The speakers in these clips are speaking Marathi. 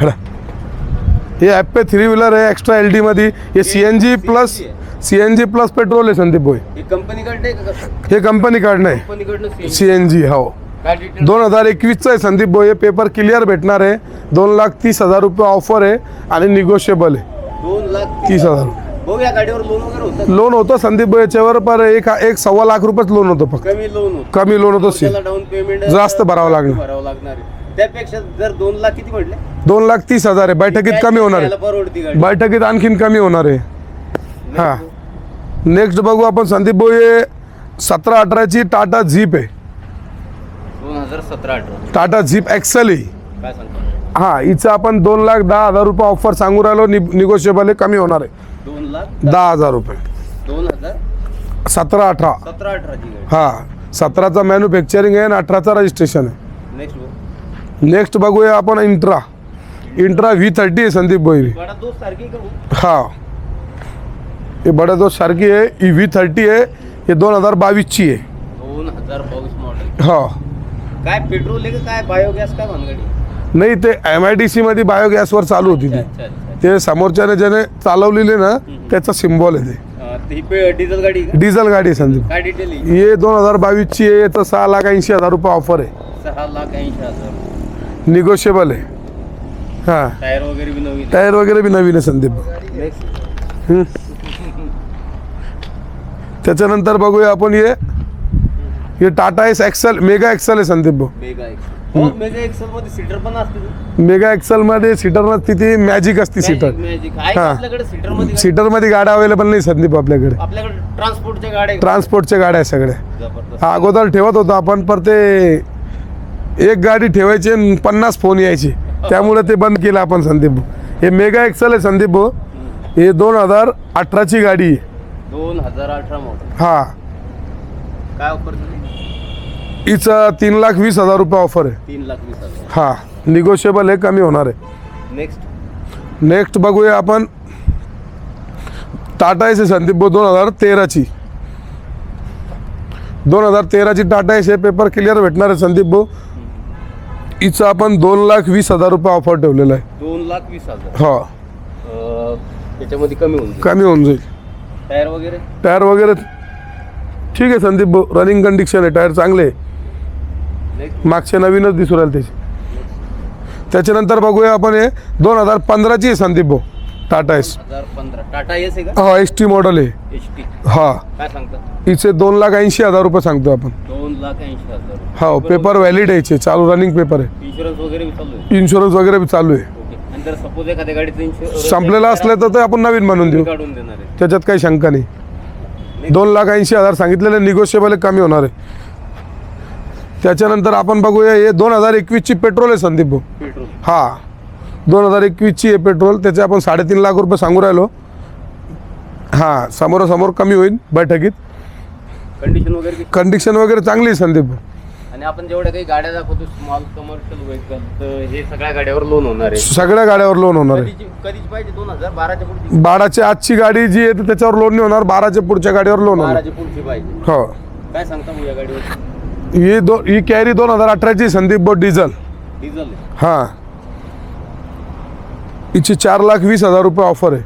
खडा हे ॲप्पे थ्री व्हीलर आहे एक्स्ट्रा एलमध्ये हे C N G plus C N G plus petrol आहे संदीप भाई. हे कंपनीकडे आहे का? कसं हे कंपनीकडनं आहे कंपनीकडनं सी एन जी हो. काय दोन हजार एकवीसचं आहे संदीप भाई. हे पेपर क्लिअर भेटणार आहे. दोन लाख तीस हजार रुपये ऑफर आहे आणि निगोशिएबल आहे. दोन लाख तीस हजार. भाऊ या गाडीवर लोन वगैरे होतं लोन होतं संदीप भाई याच्यावर पर एक एक सव्वा लाख रुपयेच लोन होतं फक्त. कमी लोन होतं. कमी लोन होतं सी त्याला डाऊन पेमेंट जास्त भरावं लागणार. भरावं लागणार आहे. त्यापेक्षा जर दोन लाख किती म्हटले? दोन लाख तीस हजार आहे. बैठकीत कमी होणार आहे. परवडती गाडी. बैठकीत आणखीन कमी होणार आहे. हां. नेक्स्ट बघू आपण संदीप भाऊ हे सतरा अठराची टाटा झीप आहे. दोन हजार सतरा अठरा. टाटा झीप एक्सेल आहे. काय सांगतो? हां हिचं आपण दोन लाख दहा हजार रुपये ऑफर सांगू राहिलो. नि निगोशिएबल आहे कमी होणार आहे. दोन लाख दहा हजार रुपये. दोन हजार सतरा अठरा. सतरा अठराची गाडी. हां. सतराचा मॅन्युफॅक्चरिंग आहे आणि अठराचा रजिस्ट्रेशन आहे. नेक्स्ट नेक्स्ट बघूया आपण इंट्रा इंट्रा व्ही थर्टी आहे संदीप भाई गाडा दोस्त सारखी आहे का भाऊ हा. हे बडा दोस्त सारखी आहे. ही व्ही थर्टी आहे. हे दोन हजार बावीसची आहे. दोन हजार बावीस मॉडेल हा. काय पेट्रोल आहे का काय बायोगॅस काय भानगडी? नाही ते एम आय डी सीमध्ये बायोगॅसवर चालू होती ती. ते समोरच्याने ज्याने चालवलेली ना त्याचा सिम्बॉल आहे ते. डिझेल गाडी डिझेल गाडी आहे संदीप. हे दोन हजार बावीसची आहे. याचं सहा लाख ऐंशी हजार रुपये ऑफर आहे. सहा लाख ऐंशी हजार. निगोशिएबल आहे. हां. टायर वगैरे बी नवीन टायर वगैरे बी नवीन आहे संदीप. त्याच्यानंतर बघूया आपण हे. हे Tata Ace XL mega XL आहे संदीप भाऊ. मेगा एक्सेल हो. मेगा एक्सेल मध्ये सीटर पण असते मेगा एक्सेल मध्ये सीटर नसती ती मॅजिक असते सीटर मॅजिक आहे का हा. आपल्याकडे सीटरमध्ये गाडी? सीटरमध्ये गाड्या अवेलेबल नाही संदीप आपल्याकडे. आपल्याकडे ट्रान्सपोर्टच्या गाड्या आहे का? ट्रान्सपोर्टच्या गाड्या आहे सगळ्या. जबरदस्त. हा अगोदर ठेवत होतो आपण पर ते एक गाडी ठेवायची आणि पन्नास फोन यायचे. त्यामुळे ते बंद केलं आपण संदीप भाऊ. हे मेगा एक्सेल आहे संदीप भाऊ. हे दोन हजार अठराची गाडी आहे. दोन हजार अठरा मॉडेल हा. काय ऑफर दिली? हिचं तीन लाख वीस हजार रुपये ऑफर आहे. तीन लाख वीस हजार. हा. निगोशिएबल हे कमी होणार आहे. नेक्स्ट नेक्स्ट बघूया आपण. टाटा एस आहे संदीप भाऊ दोन हजार तेराची. दोन हजार तेराची टाटा एस हे पेपर क्लिअर भेटणार आहे संदीप भाऊ. हिचं आपण दोन लाख वीस हजार रुपये ऑफर ठेवलेला आहे. दोन लाख वीस हजार? हा. अं, त्याच्यामध्ये कमी होऊन जाईल. कमी होऊन जाईल. टायर वगैरे? टायर वगैरे ठीक आहे संदीप भाऊ रनिंग कंडिशन आहे टायर चांगले आहे. मागचे नवीनच दिसू राहिले त्याचे. त्याच्यानंतर बघूया आपण हे दोन हजार पंधराची आहे संदीप भाऊ टाटा एस. हजार पंधरा. टाटा एस आहे का? हा एस टी मॉडेल आहे. H T. हा. काय सांगता? हिचे दोन लाख ऐंशी हजार रुपये सांगतो आपण. दोन लाख ऐंशी हजार. हो पेपर व्हॅलिड यायचे चालू रनिंग पेपर आहे. इन्शुरन्स वगैरे बी चालू आहे. इन्शुरन्स वगैरे बी चालू आहे. ओके. आणि जर सपोज एखाद्या गाडीचं इन्शुरन्स संपलेलं असलं तर ते आपण नवीन बनवून देऊ. काढून देणार आहे. त्याच्यात काही शंका नाही. दोन लाख ऐंशी हजार सांगितलेले निगोशिएबल कमी होणार आहे. त्याच्यानंतर आपण बघूया हे दोन हजार एकवीसची पेट्रोल आहे संदीप भाऊ. पेट्रोल हा. दोन हजार एकवीसची आहे पेट्रोल त्याचे आपण साडेतीन लाख रुपये सांगू राहिलो. हां समोरासमोर कमी होईल बैठकीत. कंडिशन वगैरे? कंडिशन वगैरे चांगली आहे संदीप. आणि आपण जेवढ्या काही गाड्या दाखवतो स्मॉल कमर्शियल व्हेकल तर हे सगळ्या गाड्यावर लोन होणार आहे. सगळ्या गाड्यावर लोन होणार आहे. कधीची कधीची पाहिजे? दोन हजार बाराच्या पुढची. बाराची आजची गाडी जी आहे ती त्याच्यावर लोन नाही होणार. बाराच्या पुढच्या गाडीवर लोन होणार. बाराच्या पुढची पाहिजे. हो. काय सांगता मग या गाडीवर? ही दो ही कॅरी दोन हजार अठराची संदीप बोट डिझेल डिझेल आहे. हां. हिची चार लाख वीस हजार रुपये ऑफर आहे.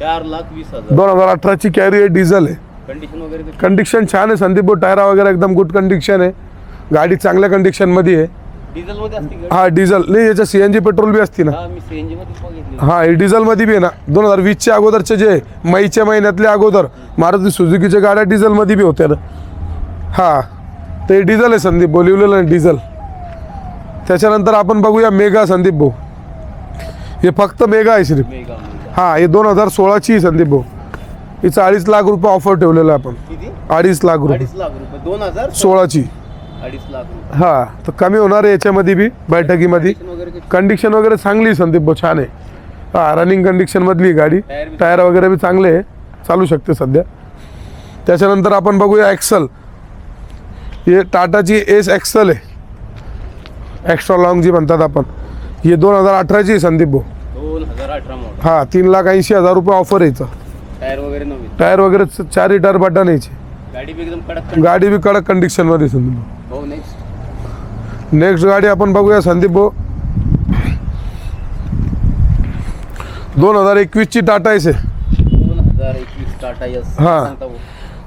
चार लाख वीस हजार. दोन हजार अठराची कॅरी आहे डिझेल आहे. कंडिशन वगैरे किती? कंडिशन छान आहे. संदीप टायरा वगैरे एकदम गुड कंडिशन आहे. गाडी चांगल्या कंडिशनमध्ये आहे. डिझेल मध्ये असते गाडी हा डिझेल नाही याच्या सी एन जी पेट्रोल बी असती ना. हा मी सीएनजी मध्ये बघितली. हा हे डिझेलमध्ये बी आहे ना. दोन हजार वीसच्या अगोदरचे जे मईच्या महिन्यातले अगोदर मारुती सुझुकीच्या गाड्या डिझेलमध्ये बी होत्या ना. हा ते डिझेल आहे संदीप भाऊ. लिहिलेलं आहे डिझेल त्याच्यानंतर आपण बघूया मेगा संदीप भाऊ. हे फक्त मेगा आहे श्री मेगा. हा हे दोन हजार सोळाची आहे संदीप भाऊ. हिचं अडीच लाख रुपये ऑफर ठेवलेलं आपण. किती? अडीच लाख रुपये. अडीच लाख रुपये. दोन हजार? सोळाची. अडीच लाख रुपये. हा तर कमी होणार आहे याच्यामध्ये बी बैठकीमध्ये. Condition वगैरे किती? कंडिशन वगैरे चांगली आहे संदीप भाऊ छान आहे. हा रनिंग कंडिशनमधली आहे गाडी. टायर बी- टायर वगैरे बी चांगले आहे. चालू शकते सध्या. त्याच्यानंतर आपण बघूया एक्सल हे टाटाची एस एक्सल आहे. एक्स्ट्रा लॉंग जी म्हणतात आपण. हे दोन हजार अठराची आहे संदीप भाऊ. दोन हजार अठरा मॉडेल हा तीन लाख ऐंशी हजार रुपये ऑफर यायचं टायर वगैरे चारही टायर बटन यायचे गाडी बी कडक कंडिशनमध्ये हो नेक्स्ट नेक्स्ट गाडी आपण बघूया संदीप भाऊ. दोन हजार एकवीसची टाटा एस आहे. दोन हजार एकवीस टाटा यस हा.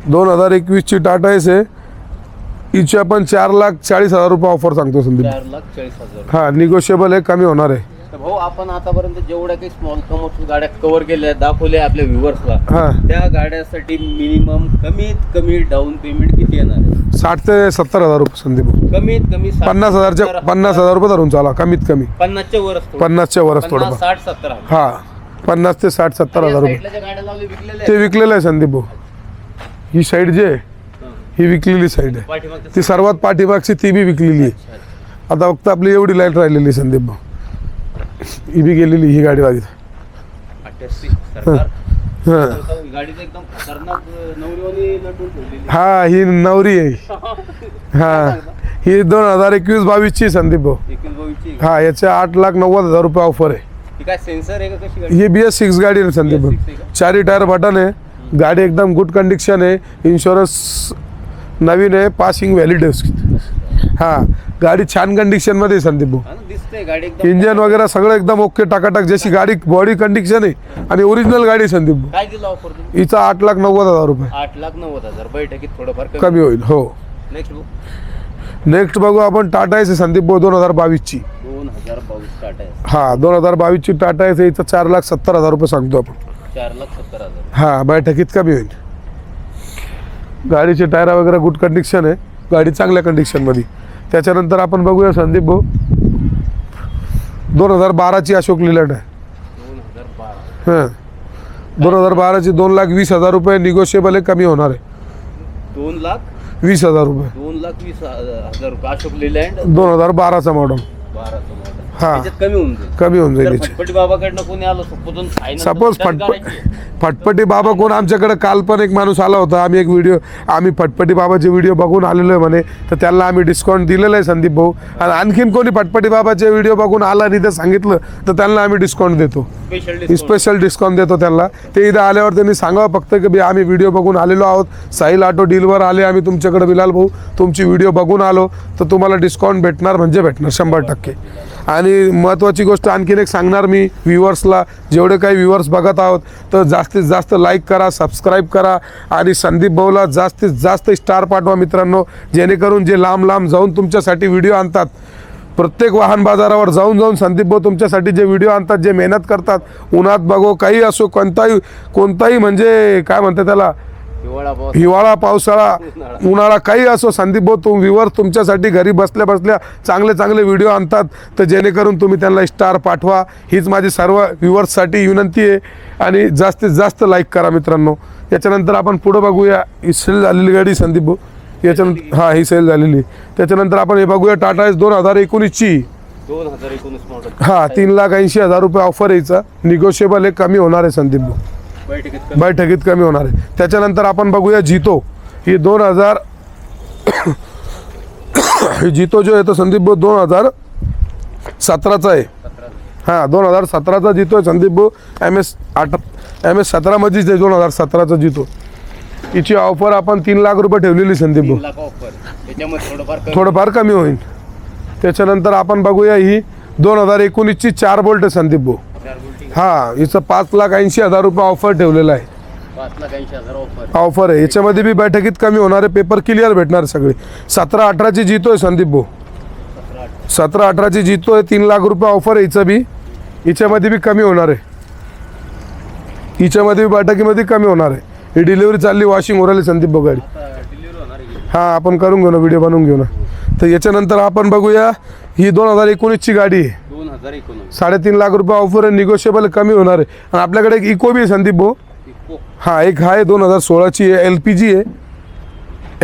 दोन हजार एकवीसची टाटा एस आहे. हिची आपण चार लाख चाळीस हजार रुपये ऑफर सांगतो संदीप हा निगोशिएबल आहे कमी होणार आहे. तर भाऊ आपण आतापर्यंत जेवढ्या काही स्मॉल कमर्शियल गाड्या कव्हर केल्या दाखवल्या आपल्या व्ह्युअर्सला हा. त्या गाड्यासाठी मिनिमम कमीत कमी डाऊन पेमेंट किती येणार आहे? साठ ते सत्तर हजार रुपये संदीप भाऊ. कमीत कमी साठ, पन्नास हजारच्या सत्तर, पन्नास हजार रुपये धरून चाला कमीत कमी. पन्नासच्या वरच थोडं. पन्नासच्या वरच पन्नास थोडं साठ सत्तर हजार. हा. पन्नास ते साठ सत्तर हजार रुपये. साईडला ज्या गाड्या लावल्या विकलेल्या ते आहेत, विकलेलं आहे संदीप भाऊ. ही साईड जी आहे हा. ही विकलेली साईड आहे. पाठीमागच्या ती सर्वात पाठीमागची ती बी विकलेली आहे. आता फक्त आपली एवढी लाइट राहिलेली आहे संदीप भाऊ. ही बी गेलेली ही गाडी सरकार. हां. हा. नवरी आहे. हा. ही दोन हजार एकवीस बावीसची संदीप भाऊ. हा याचे आठ लाख नव्वद हजार रुपये ऑफर आहे. ही बी एस सिक्स गाडी? आहे संदीप भाऊ. BS6 आहे का? चारी टायर बटन आहे. गाडी एकदम गुड कंडिशन आहे. इन्शुरन्स नवीन आहे. पासिंग व्हॅलिड आहे. हा. गाडी छान कंडिशनमध्ये आहे संदीप भाऊ. इंजन वगैरे सगळं एकदम ओके टाकाटाक जशी गाडी बॉडी कंडिशन आहे आणि ओरिजिनल गाडी आहे संदीप. भाऊ काय दिलं ऑफर तुम्ही? हिचा आठ लाख नव्वद हजार रुपये. आठ लाख नव्वद हजार बैठकीत थोडंफार कमी. होईल हो. नेक्स्ट नेक्स्ट बघू आपण टाटा एस संदीप भाऊ दोन हजार बावीसची. दोन हजार बावीस टाटा आहे हा दोन हजार बावीसची टाटा एस हिचं चार लाख सत्तर हजार रुपये सांगतो आपण. चार लाख सत्तर हजार. हा बैठकीत कमी होईल. गाडीचे टायर वगैरे गुड कंडिशन आहे. गाडी चांगल्या कंडिशनमध्ये त्याच्यानंतर आपण बघूया संदीप भाऊ. दोन हजार बाराची अशोक लिलँड आहे. हां. दोन हजार बाराची दोन लाख वीस हजार रुपये निगोशिएबल आहे कमी होणार आहे. दोन लाख? वीस हजार रुपये. दोन लाख वीस हजार रुपये. अशोक लेलँड दोन हजार बाराचा मॉडल बाराचं. हा. त्याच्यात कमी होऊन जाईल. कमी होऊन जाईल जर याची. फटफटी बाबाकडनं कोणी आलं सपोज सपोज फटपट फटपटी बाबा कोण? आमच्याकडे काल पण एक माणूस आला होता. आम्ही एक व्हिडिओ आम्ही फटपटी बाबाचे व्हिडिओ बघून आलेलो आहे म्हणे. तर त्यांना आम्ही डिस्काउंट दिलेलं आहे संदीप भाऊ. आणि आणखीन कोणी फटपटी बाबाचे व्हिडिओ बघून आला आणि ते सांगितलं तर त्यांना आम्ही डिस्काउंट देतो. स्पेशल डिस्काउंट देतो त्यांना. ते इथं आल्यावर त्यांनी सांगावं फक्त की भाई आम्ही व्हिडिओ बघून आलेलो आहोत. साहिल ऑटो डीलवर आले आम्ही तुमच्याकडे बिलाल भाऊ. तुमची व्हिडिओ बघून आलो. तर तुम्हाला डिस्काउंट भेटणार म्हणजे भेटणार शंभर टक्के. आणि महत्त्वाची गोष्ट आणखीन एक सांगणार मी व्ह्युअर्सला जेवढे काही व्ह्युअर्स बघत आहोत तर जास्तीत जास्त लाईक करा सबस्क्राईब करा. आणि संदीप भाऊला जास्तीत जास्त स्टार पाठवा मित्रांनो. जेणेकरून जे लांब लांब जाऊन तुमच्यासाठी व्हिडिओ आणतात प्रत्येक वाहन बाजारावर जाऊन जाऊन संदीप भाऊ तुमच्यासाठी जे व्हिडिओ आणतात जे मेहनत करतात उन्हात बघो काही असो कोणताही कोणताही म्हणजे काय म्हणतात त्याला हिवाळा पावसाळा. उन्हाळा काही असो संदीप भाऊ तुम व्ह्युअर तुमच्यासाठी घरी बसल्या बसल्या चांगले चांगले व्हिडिओ आणतात तर जेणेकरून तुम्ही त्यांना स्टार पाठवा. हीच माझी सर्व व्ह्युअर्ससाठी विनंती आहे आणि जास्तीत जास्त लाईक करा मित्रांनो. याच्यानंतर आपण पुढं बघूया सेल झालेली गाडी संदीप भाऊ. याच्यानंतर हा ही सेल झालेली. त्याच्यानंतर आपण हे बघूया टाटा एस दोन हजार एकोणीसची. दोन हजार एकोणीस मॉडेल हा तीन लाख ऐंशी हजार रुपये ऑफर यायचा निगोशिएबल हे कमी होणार आहे संदीप भाऊ. बैठकीत कमी. बैठकीत कमी होणार आहे. त्याच्यानंतर आपण बघूया जितो. ही दोन हजार ही जितो जो आहे तो संदीप भाऊ दोन हजार सतराचा आहे. हां दोन हजार सतराचा जितो आहे संदीप भाऊ. एम एस आठ एम एस सतरामध्येच आहे दोन हजार सतराचा जितो. हिची ऑफर आपण तीन लाख रुपये ठेवलेली संदीप भाऊ. लाख ऑफर त्याच्यामध्ये थोडंफार कमी. थोडंफार कमी होईल. त्याच्यानंतर आपण बघूया ही दोन हजार एकोणीसची चार बोल्ट आहे संदीप भाऊ. चार हां हिचं पाच लाख ऐंशी हजार रुपये ऑफर ठेवलेला आहे. पाच लाख ऐंशी हजार ऑफर ऑफर आहे. याच्यामध्ये बी बैठकीत कमी होणार आहे पेपर क्लिअर भेटणार सगळे. सतरा अठराची जितोय संदीप भाऊ. सतरा सतरा अठराची जितोय तीन लाख रुपये ऑफर आहे हिचं बी. हिच्यामध्ये बी कमी होणार आहे. हिच्यामध्ये बी बैठकीमध्ये कमी होणार आहे. ही डिलिव्हरी चालली वॉशिंग उराली संदीप की? हां आपण करून घेऊ ना व्हिडिओ बनवून घेऊ ना. तर याच्यानंतर आपण बघूया ही दोन हजार एकोणीसची गाडी आहे. दोन हजार एकोणीस. साडेतीन लाख रुपये ऑफर आहे निगोशिएबल कमी होणार आहे. आणि आपल्याकडे एक इको बी आहे संदीप भाऊ. इको हा एक आहे दोन हजार सोळाची आहे एल पी जी आहे.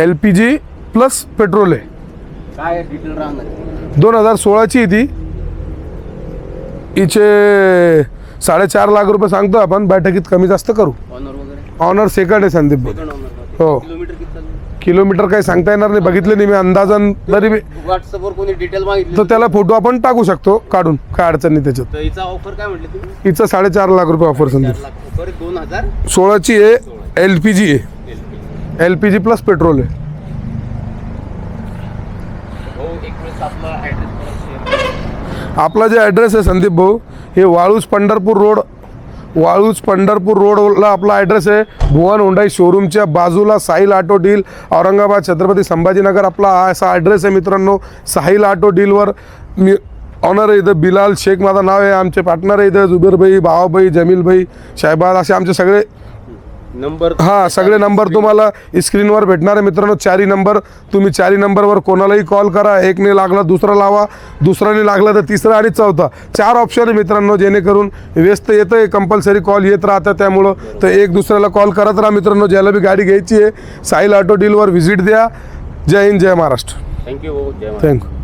L P G plus petrol आहे. काय डिटेल राहणार आहे? दोन हजार सोळाची आहे ती. हिचे साडेचार लाख रुपये सांगतो आपण बैठकीत कमी जास्त करू. ऑनर ऑनर सेकंड आहे संदीप भाऊ. हो. किलोमीटर काही सांगता येणार नाही. बघितले नाही मी अंदाजन. तरी मी व्हॉट्सअपवर कोणी डिटेल मागितली तर त्याला फोटो आपण टाकू शकतो काढून. काय अडचण नाही त्याच्यात. तर हिचा ऑफर काय म्हटलं तुम्ही? हिचं साडेचार लाख रुपये ऑफर संदीप. लाख दोन हजार? सोळाची आहे एल पी जी आहे. L P G. Plus petrol आहे. हो एक वेळेस आपला ॲड्रेस आपला जे ॲड्रेस आहे संदीप भाऊ हे वाळूस पंढरपूर रोड वाळूज पंढरपूर रोडला आपला ॲड्रेस आहे. भुवन हुंडाई शोरूमच्या बाजूला साहिल ऑटो डील औरंगाबाद छत्रपती संभाजीनगर आपला हा असा ॲड्रेस आहे मित्रांनो. साहिल ऑटो डीलवर मी ऑनर आहे इथं बिलाल शेख माझं नाव आहे आमचे पार्टनर आहे इथं जुबेरभाई भावाभाई जमीलभाई शाहबाद असे आमचे सगळे नंबर हां सगळे नंबर तुम्हाला स्क्रीनवर भेटणार आहे. मित्रांनो चारही नंबर तुम्ही चारही नंबरवर कोणालाही कॉल करा. एक नाही लागला दुसरा लावा. दुसरा नाही लागला तर तिसरा आणि चौथा. चार ऑप्शन आहे मित्रांनो जेणेकरून व्यस्त येतं आहे कंपल्सरी कॉल येत राहतं त्यामुळं. तर एक दुसऱ्याला कॉल करत राहा मित्रांनो ज्याला बी गाडी घ्यायची आहे. साईल ऑटो डीलवर व्हिजिट द्या. जय हिंद जय Maharashtra. Thank you thank you